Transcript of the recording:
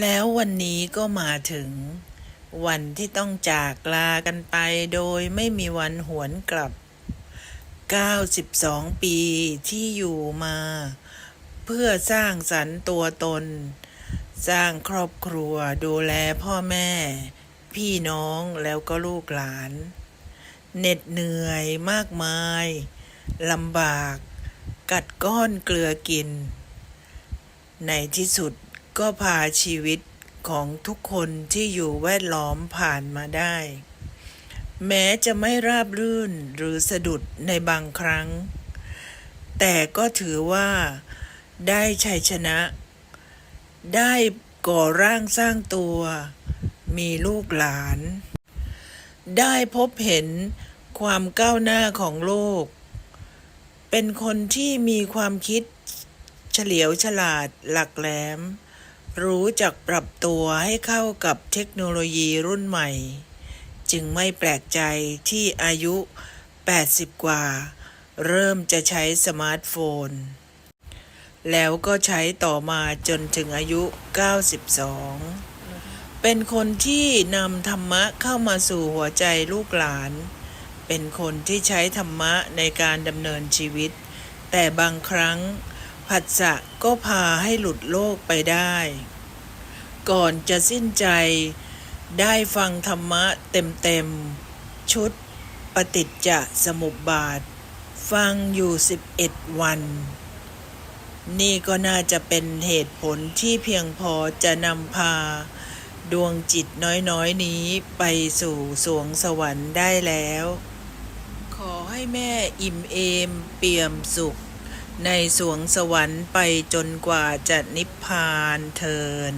แล้ววันนี้ก็มาถึง วันที่ต้องจากลากันไปโดยไม่มีวันหวนกลับ 92 ปีที่อยู่มา เพื่อสร้างสรรค์ตัวตน สร้างครอบครัวดูแลพ่อแม่ พี่น้องแล้วก็ลูกหลาน เหน็ดเหนื่อยมากมายลำบาก กัดก้อนเกลือกิน ในที่สุด ก็พาชีวิตของทุกคนที่อยู่แวดล้อมผ่านมาได้ แม้จะไม่ราบรื่นหรือสะดุดในบางครั้ง แต่ก็ถือว่าได้ชัยชนะ ได้ก่อร่างสร้างตัว มีลูกหลาน ได้พบเห็นความก้าวหน้าของโลก เป็นคนที่มีความคิดเฉลียวฉลาดหลักแหลม รู้จักปรับตัวให้เข้ากับเทคโนโลยีรุ่นใหม่ จึงไม่แปลกใจที่อายุ 80 กว่า เริ่มจะใช้สมาร์ทโฟน แล้วก็ใช้ต่อมาจนถึงอายุ 92 เป็นคนที่นำธรรมะเข้ามาสู่หัวใจลูกหลาน เป็นคนที่ใช้ธรรมะในการดำเนินชีวิต แต่บางครั้ง ผัสสะก็พาให้หลุดโลกไปได้ ก่อนจะสิ้นใจได้ฟังธรรมะเต็มๆ ชุดปฏิจจสมุปบาท ฟังอยู่ 11 วัน นี่ก็น่าจะเป็นเหตุผลที่เพียงพอจะนำพา ดวงจิตน้อยๆนี้ไปสู่สวงสวรรค์ได้แล้ว ขอให้แม่อิ่มเอมเปี่ยมสุข ในสวงสวรรค์ไปจนกว่าจะนิพพานเทิน